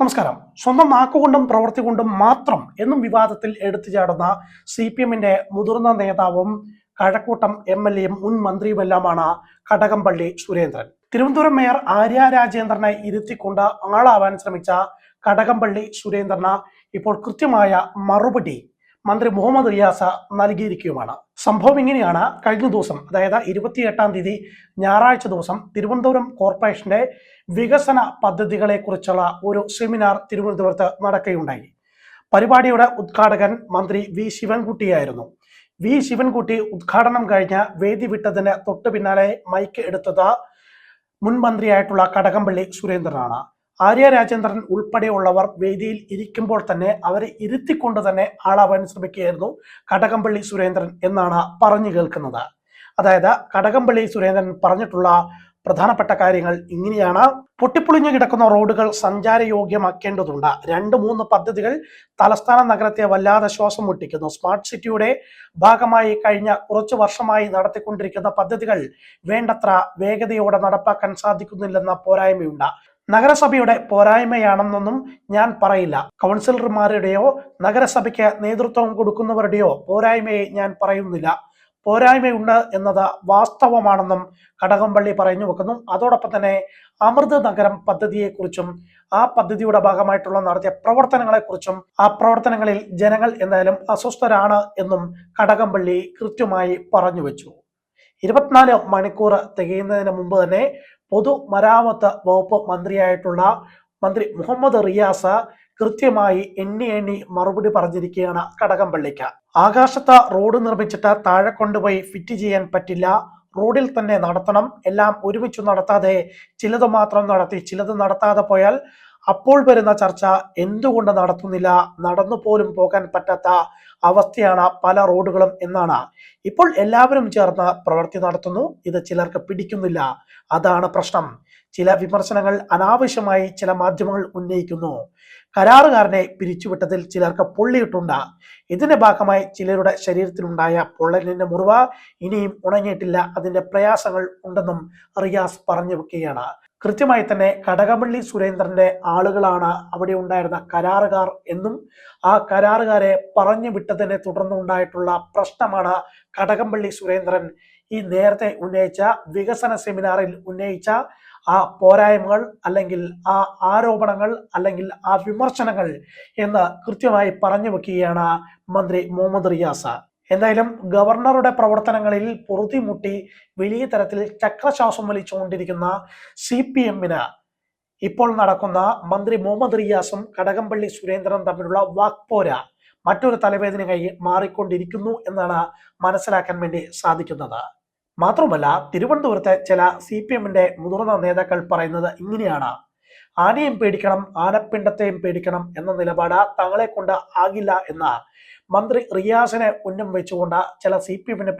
നമസ്കാരം. സ്വന്തം നാക്കുകൊണ്ടും പ്രവൃത്തി കൊണ്ടും മാത്രം എന്നും വിവാദത്തിൽ എടുത്തു ചാടുന്ന സി പി എമ്മിന്റെ മുതിർന്ന നേതാവും കഴക്കൂട്ടം എം എൽ എയും മുൻ മന്ത്രിയുമെല്ലാമാണ് കടകംപള്ളി സുരേന്ദ്രൻ. തിരുവനന്തപുരം മേയർ ആര്യ രാജേന്ദ്രനെ ഇരുത്തിക്കൊണ്ട് ആളാവാൻ ശ്രമിച്ച കടകംപള്ളി സുരേന്ദ്രന് ഇപ്പോൾ കൃത്യമായ മറുപടി മന്ത്രി മുഹമ്മദ് റിയാസ നൽകിയിരിക്കുകയുമാണ്. സംഭവം ഇങ്ങനെയാണ്. കഴിഞ്ഞ ദിവസം അതായത് ഇരുപത്തിയെട്ടാം തീയതി ഞായറാഴ്ച ദിവസം തിരുവനന്തപുരം കോർപ്പറേഷന്റെ വികസന പദ്ധതികളെക്കുറിച്ചുള്ള ഒരു സെമിനാർ തിരുവനന്തപുരത്ത് നടക്കുകയുണ്ടായി. പരിപാടിയുടെ ഉദ്ഘാടകൻ മന്ത്രി വി ശിവൻകുട്ടിയായിരുന്നു. വി ശിവൻകുട്ടി ഉദ്ഘാടനം കഴിഞ്ഞ് വേദി വിട്ടതിന് തൊട്ടു പിന്നാലെ മൈക്ക് എടുത്തത് മുൻ മന്ത്രിയായിട്ടുള്ള കടകംപള്ളി സുരേന്ദ്രനാണ്. ആര്യ രാജേന്ദ്രൻ ഉൾപ്പെടെയുള്ളവർ വേദിയിൽ ഇരിക്കുമ്പോൾ തന്നെ അവരെ ഇരുത്തിക്കൊണ്ട് തന്നെ ആളാവാൻ ശ്രമിക്കുകയായിരുന്നു കടകംപള്ളി സുരേന്ദ്രൻ എന്നാണ് പറഞ്ഞു കേൾക്കുന്നത്. അതായത് കടകംപള്ളി സുരേന്ദ്രൻ പറഞ്ഞിട്ടുള്ള പ്രധാനപ്പെട്ട കാര്യങ്ങൾ ഇങ്ങനെയാണ്. പൊട്ടിപ്പൊളിഞ്ഞു കിടക്കുന്ന റോഡുകൾ സഞ്ചാരയോഗ്യമാക്കേണ്ടതുണ്ട്. രണ്ട് മൂന്ന് പദ്ധതികൾ തലസ്ഥാന നഗരത്തെ വല്ലാതെ ശ്വാസം മുട്ടിക്കുന്നു. സ്മാർട്ട് സിറ്റിയുടെ ഭാഗമായി കഴിഞ്ഞ കുറച്ചു വർഷമായി നടത്തിക്കൊണ്ടിരിക്കുന്ന പദ്ധതികൾ വേണ്ടത്ര വേഗതയോടെ നടപ്പാക്കാൻ സാധിക്കുന്നില്ലെന്ന പോരായ്മയുണ്ട്. നഗരസഭയുടെ പോരായ്മയാണെന്നൊന്നും ഞാൻ പറയില്ല. കൗൺസിലർമാരുടെയോ നഗരസഭയ്ക്ക് നേതൃത്വം കൊടുക്കുന്നവരുടെയോ പോരായ്മയെ ഞാൻ പറയുന്നില്ല. പോരായ്മയുണ്ട് എന്നത് വാസ്തവമാണെന്നും കടകംപള്ളി പറഞ്ഞു വെക്കുന്നു. അതോടൊപ്പം തന്നെ അമൃത് നഗരം പദ്ധതിയെക്കുറിച്ചും ആ പദ്ധതിയുടെ ഭാഗമായിട്ടുള്ള നടത്തിയ പ്രവർത്തനങ്ങളെക്കുറിച്ചും ആ പ്രവർത്തനങ്ങളിൽ ജനങ്ങൾ എന്തായാലും അസ്വസ്ഥരാണ് എന്നും കടകംപള്ളി കൃത്യമായി പറഞ്ഞു വെച്ചു. ഇരുപത്തിനാല് മണിക്കൂർ തികയുന്നതിന് മുമ്പ് തന്നെ പൊതുമരാമത്ത് വകുപ്പ് മന്ത്രിയായിട്ടുള്ള മന്ത്രി മുഹമ്മദ് റിയാസ് കൃത്യമായി എണ്ണി എണ്ണി മറുപടി പറഞ്ഞിരിക്കുകയാണ് കടകംപള്ളിക്ക്. ആകാശത്ത് റോഡ് നിർമ്മിച്ചിട്ട് താഴെ കൊണ്ടുപോയി ഫിറ്റ് ചെയ്യാൻ പറ്റില്ല. റോഡിൽ തന്നെ നടത്തണം. എല്ലാം ഒരുമിച്ച് നടത്താതെ ചിലത് മാത്രം നടത്തി ചിലത് നടത്താതെ പോയാൽ അപ്പോൾ വരുന്ന ചർച്ച എന്തുകൊണ്ട് നടത്തുന്നില്ല? നടന്നു പോലും പോകാൻ പറ്റാത്ത അവസ്ഥയാണ് പല റോഡുകളും എന്നാണ്. ഇപ്പോൾ എല്ലാവരും ചേർന്ന് പ്രവൃത്തി നടത്തുന്നു. ഇത് ചിലർക്ക് പിടിക്കുന്നില്ല. അതാണ് പ്രശ്നം. ചില വിമർശനങ്ങൾ അനാവശ്യമായി ചില മാധ്യമങ്ങൾ ഉന്നയിക്കുന്നു. കരാറുകാരനെ പിരിച്ചുവിട്ടതിൽ ചിലർക്ക് പൊള്ളിയിട്ടുണ്ട്. ഇതിന്റെ ഭാഗമായി ചിലരുടെ ശരീരത്തിലുണ്ടായ പൊള്ളലിന്റെ മുറിവ് ഇനിയും ഉണങ്ങിയിട്ടില്ല. അതിന്റെ പ്രയാസങ്ങൾ ഉണ്ടെന്നും റിയാസ് പറഞ്ഞു വെക്കുകയാണ്. കൃത്യമായി തന്നെ കടകമ്പള്ളി സുരേന്ദ്രന്റെ ആളുകളാണ് അവിടെ ഉണ്ടായിരുന്ന കരാറുകാർ എന്നും ആ കരാറുകാരെ പറഞ്ഞു വിട്ടതിനെ തുടർന്നുണ്ടായിട്ടുള്ള പ്രശ്നമാണ് കടകംപള്ളി സുരേന്ദ്രൻ ഈ നേരത്തെ ഉന്നയിച്ച വികസന സെമിനാറിൽ ഉന്നയിച്ച ആ പോരായ്മകൾ അല്ലെങ്കിൽ ആ ആരോപണങ്ങൾ അല്ലെങ്കിൽ ആ വിമർശനങ്ങൾ എന്ന് കൃത്യമായി പറഞ്ഞു വെക്കുകയാണ് മന്ത്രി മുഹമ്മദ് റിയാസ. എന്തായാലും ഗവർണറുടെ പ്രവർത്തനങ്ങളിൽ പൊറുതിമുട്ടി വലിയ തരത്തിൽ ചക്രശ്വാസം വലിച്ചുകൊണ്ടിരിക്കുന്ന സി പി എമ്മിന് ഇപ്പോൾ നടക്കുന്ന മന്ത്രി മുഹമ്മദ് റിയാസും കടകംപള്ളി സുരേന്ദ്രനും തമ്മിലുള്ള വാക്പോര മറ്റൊരു തലവേദനയായി മാറിക്കൊണ്ടിരിക്കുന്നു എന്നാണ് മനസ്സിലാക്കാൻ വേണ്ടി സാധിക്കുന്നത്. മാത്രമല്ല തിരുവനന്തപുരത്തെ ചില സി പി എമ്മിന്റെ മുതിർന്ന നേതാക്കൾ പറയുന്നത് ഇങ്ങനെയാണ്. ആനയും പേടിക്കണം ആനപ്പിണ്ടത്തെയും പേടിക്കണം എന്ന നിലപാട് തങ്ങളെ കൊണ്ട് ആകില്ല എന്ന മന്ത്രി റിയാസിനെ ഉന്നം വെച്ചുകൊണ്ട് ചില സി പി എമ്മിന്റെ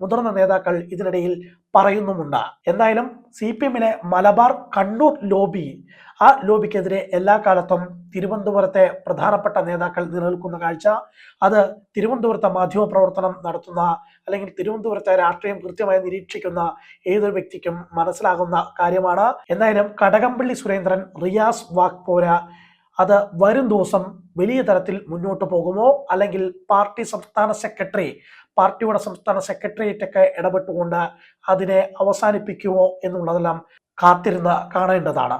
മുതിർന്ന നേതാക്കൾ ഇതിനിടയിൽ പറയുന്നുമുണ്ട്. എന്തായാലും സി പി എമ്മിലെ മലബാർ കണ്ണൂർ ലോബി ആ ലോബിക്കെതിരെ എല്ലാ കാലത്തും തിരുവനന്തപുരത്തെ പ്രധാനപ്പെട്ട നേതാക്കൾ നിലനിൽക്കുന്ന കാഴ്ച. അത് തിരുവനന്തപുരത്തെ മാധ്യമ പ്രവർത്തനം നടത്തുന്ന അല്ലെങ്കിൽ തിരുവനന്തപുരത്തെ രാഷ്ട്രീയം കൃത്യമായി നിരീക്ഷിക്കുന്ന ഏതൊരു വ്യക്തിക്കും മനസ്സിലാകുന്ന കാര്യമാണ്. എന്തായാലും കടകംപള്ളി സുരേന്ദ്രൻ റിയാസ് വാക്പോര അത് വരും ദിവസം വലിയ തരത്തിൽ മുന്നോട്ട് പോകുമോ? അല്ലെങ്കിൽ പാർട്ടി സംസ്ഥാന സെക്രട്ടറി പാർട്ടിയുടെ സംസ്ഥാന സെക്രട്ടേറിയറ്റ് ഒക്കെ ഇടപെട്ടുകൊണ്ട് അതിനെ അവസാനിപ്പിക്കുമോ എന്നുള്ളതെല്ലാം കാത്തിരുന്ന് കാണേണ്ടതാണ്.